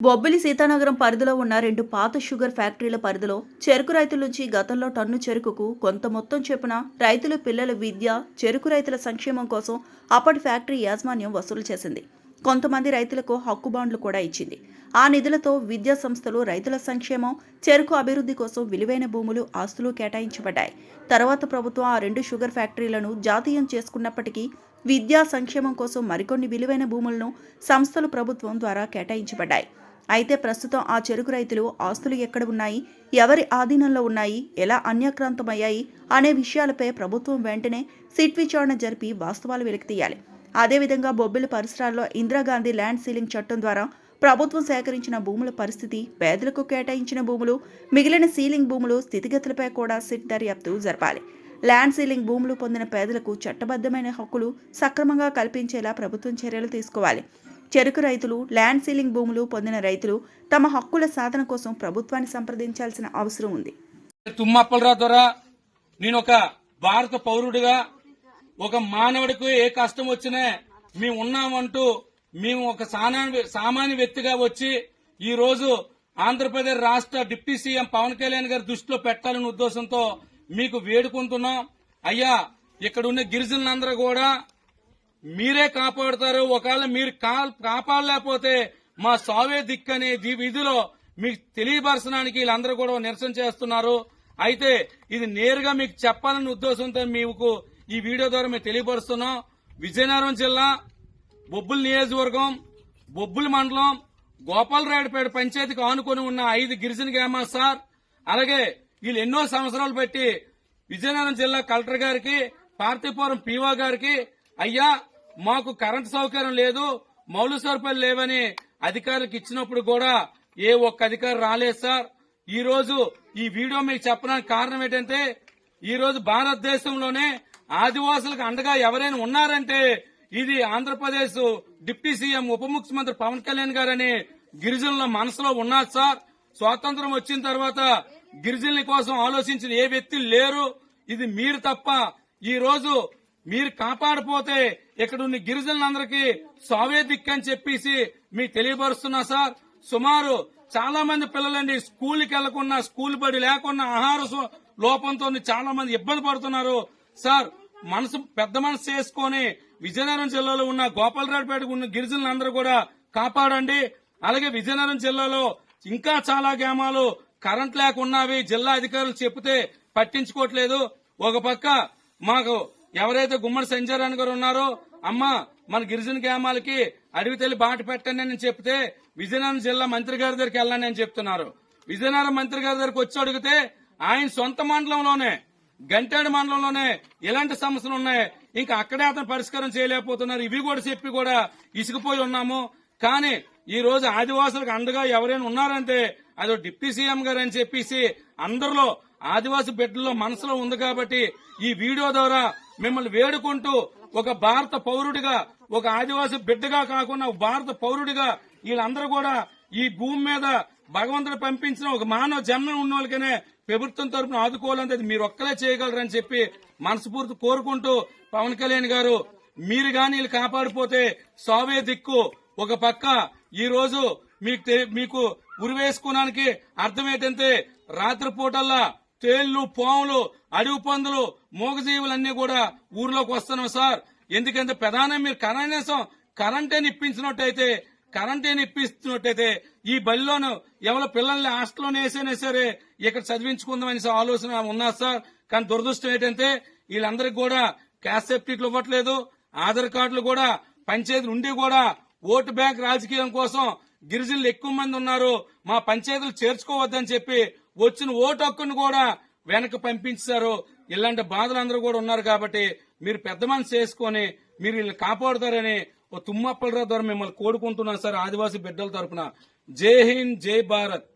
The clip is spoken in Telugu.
బొబ్బిలి సీతానగరం పరిధిలో ఉన్న రెండు పాత షుగర్ ఫ్యాక్టరీల పరిధిలో చెరుకు రైతుల నుంచి గతంలో టన్ను చెరుకుకు కొంత మొత్తం చెప్పిన రైతులు పిల్లల విద్య చెరుకు రైతుల సంక్షేమం కోసం అప్పటి ఫ్యాక్టరీ యాజమాన్యం వసూలు చేసింది. కొంతమంది రైతులకు హక్కు బాండ్లు కూడా ఇచ్చింది. ఆ నిధులతో విద్యా సంస్థలు రైతుల సంక్షేమం చెరుకు అభివృద్ధి కోసం విలువైన భూములు ఆస్తులు కేటాయించబడ్డాయి. తర్వాత ప్రభుత్వం ఆ రెండు షుగర్ ఫ్యాక్టరీలను జాతీయం చేసుకున్నప్పటికీ విద్యా సంక్షేమం కోసం మరికొన్ని విలువైన భూములను సంస్థలు ప్రభుత్వం ద్వారా కేటాయించబడ్డాయి. అయితే ప్రస్తుతం ఆ చెరుకు రైతులు ఆస్తులు ఎక్కడ ఉన్నాయి ఎవరి ఆధీనంలో ఉన్నాయి ఎలా అన్యాక్రాంతమయ్యాయి అనే విషయాలపై ప్రభుత్వం వెంటనే సిట్ విచారణ జరిపి వాస్తవాలు వెలికితీయాలి అదేవిధంగా బొబ్బిల పరిసరాల్లో ఇందిరాగాంధీ ల్యాండ్ సీలింగ్ చట్టం ద్వారా ప్రభుత్వం సేకరించిన భూముల పరిస్థితి పేదలకు కేటాయించిన భూములు మిగిలిన సీలింగ్ భూములు స్థితిగతులపై కూడా సిట్ దర్యాప్తు జరపాలి. ల్యాండ్ సీలింగ్ భూములు పొందిన పేదలకు చట్టబద్ధమైన హక్కులు సక్రమంగా కల్పించేలా ప్రభుత్వం చర్యలు తీసుకోవాలి. చెరుకు రైతులు ల్యాండ్ సీలింగ్ భూములు పొందిన రైతులు తమ హక్కుల సాధన కోసం ప్రభుత్వాన్ని సంప్రదించాల్సిన అవసరం ఉంది. తుమ్మప్పలరావు ద్వారా నేను ఒక భారత పౌరుడిగా ఒక మానవుడికి ఏ కష్టం వచ్చినా మేము ఉన్నామంటూ మేము ఒక సానా- సామాన్య వ్యక్తిగా వచ్చి ఈ రోజు ఆంధ్రప్రదేశ్ రాష్ట్ర డిప్యూటీ సీఎం పవన్ కళ్యాణ్ గారి దృష్టిలో పెట్టాలనే ఉద్దేశంతో మీకు వేడుకుంటున్నాం. అయ్యా ఇక్కడ ఉన్న గిరిజనులందరూ కూడా మీరే కాపాడుతారు ఒకవేళ మీరు కాపాడలేకపోతే మా సావే దిక్కు విధిలో మీకు తెలియపరచడానికి వీళ్ళందరూ కూడా నిరసన చేస్తున్నారు. అయితే ఇది నేరుగా మీకు చెప్పాలనే ఉద్దేశంతో మీకు ఈ వీడియో ద్వారా మేము తెలియపరుస్తున్నాం. విజయనగరం జిల్లా బొబ్బుల నియోజకవర్గం బొబ్బుల మండలం గోపాలరాయుడుపేట పంచాయతీకి ఆనుకొని ఉన్న ఐదు గిరిజన గ్రామాలు సార్. అలాగే వీళ్ళు ఎన్నో సంవత్సరాలు పెట్టి విజయనగరం జిల్లా కలెక్టర్ గారికి పార్థిపురం పీఓ గారికి అయ్యా మాకు కరెంటు సౌకర్యం లేదు మౌలిక సదుపాయాలు లేవని అధికారులకు ఇచ్చినప్పుడు కూడా ఏ ఒక్క అధికారి రాలేదు సార్. ఈ రోజు ఈ వీడియో మీకు చెప్పడానికి కారణం ఏంటంటే ఈ రోజు భారతదేశంలోనే ఆదివాసులకు అండగా ఎవరైనా ఉన్నారంటే ఇది ఆంధ్రప్రదేశ్ డిప్యూటీ సీఎం ఉప ముఖ్యమంత్రి పవన్ కళ్యాణ్ గారని గిరిజనుల మనసులో ఉన్నారు సార్. స్వాతంత్రం వచ్చిన తర్వాత గిరిజనుల కోసం ఆలోచించిన ఏ వ్యక్తి లేరు. ఇది మీరు తప్ప ఈ రోజు మీరు కాపాడపోతే ఇక్కడున్న గిరిజనులందరికీ సావే దిక్కని చెప్పేసి మీకు తెలియపరుస్తున్నా సార్. సుమారు చాలా మంది పిల్లలండి స్కూల్కి వెళ్ళకుండా స్కూల్ బడి లేకుండా ఆహార లోపంతో చాలా మంది ఇబ్బంది పడుతున్నారు. సార్ మనసు పెద్ద మనసు చేసుకొని విజయనగరం జిల్లాలో ఉన్న గోపాలరావుపేటకు ఉన్న గిరిజనులందరూ కూడా కాపాడండి. అలాగే విజయనగరం జిల్లాలో ఇంకా చాలా గ్రామాలు కరెంట్ లేకున్నావి జిల్లా అధికారులు చెప్తే పట్టించుకోవట్లేదు. ఒక పక్క మాకు ఎవరైతే గుమ్మడి సంజయరాణ్ గారు ఉన్నారో అమ్మ మన గిరిజన గ్రామాలకి అడవి తల్లి బాట పెట్టండి అని చెప్తే విజయనగరం జిల్లా మంత్రి గారి దగ్గరికి వెళ్ళండి అని చెప్తున్నారు. విజయనగరం మంత్రి గారి దగ్గరికి వచ్చి అడిగితే ఆయన సొంత మండలంలోనే గంటేడు మండలంలోనే ఇలాంటి సమస్యలు ఉన్నాయి. ఇంకా అక్కడే అతను పరిష్కారం చేయలేకపోతున్నారు. ఇవి కూడా చెప్పి కూడా ఇసుకుపోయి ఉన్నాము. కానీ ఈ రోజు ఆదివాసులకు అండగా ఎవరైనా ఉన్నారంటే అది డిప్యూటీ సీఎం గారు అని చెప్పేసి అందరిలో ఆదివాసి బిడ్డల్లో మనసులో ఉంది కాబట్టి ఈ వీడియో ద్వారా మిమ్మల్ని వేడుకుంటూ ఒక భారత పౌరుడిగా ఒక ఆదివాసి బిడ్డగా కాకుండా భారత పౌరుడిగా వీళ్ళందరూ కూడా ఈ భూమి మీద భగవంతుడు పంపించిన ఒక మానవ జన్మ ఉన్న వాళ్ళకనే ప్రభుత్వం తరపున ఆదుకోవాలని మీరు ఒక్కలే చేయగలరని చెప్పి మనస్ఫూర్తి కోరుకుంటూ పవన్ కళ్యాణ్ గారు మీరు గాని వీళ్ళు కాపాడిపోతే సావే దిక్కు. ఒక పక్క ఈ రోజు మీకు మీకు ఉరివేసుకోవడానికి అర్థం ఏంటంటే రాత్రిపూటల్లా తేళ్ళు పాములు అడవి పందులు మూగజీవులన్నీ కూడా ఊర్లోకి వస్తున్నాం సార్. ఎందుకంటే ప్రధానం మీరు కనీసం కరెంటే నిప్పించినట్టయితే కరెంటే నిప్పిస్తున్నట్టయితే ఈ బడిలోను ఎవరో పిల్లల్ని హాస్టల్లోనే వేసైనా సరే ఇక్కడ చదివించుకుందామని ఆలోచన ఉన్నా సార్. కానీ దురదృష్టం ఏంటంటే వీళ్ళందరికీ కూడా క్యాష్ సర్టిఫికెట్లు ఇవ్వట్లేదు. ఆధార్ కార్డులు కూడా పంచాయతీలు ఉండి కూడా ఓటు బ్యాంక్ రాజకీయం కోసం గిరిజనులు ఎక్కువ మంది ఉన్నారు. మా పంచాయతీలు చేర్చుకోవద్దని చెప్పి వచ్చిన ఓటు హక్కును కూడా వెనక్కి పంపించారు. ఇలాంటి బాధలు అందరూ కూడా ఉన్నారు కాబట్టి మీరు పెద్ద మనసు చేసుకొని మీరు వీళ్ళని కాపాడుతారని ఓ తుమ్మప్పలరావు ద్వారా మిమ్మల్ని కోరుకుంటున్నాను సార్ ఆదివాసీ బిడ్డల తరఫున జై హింద్ జై భారత్.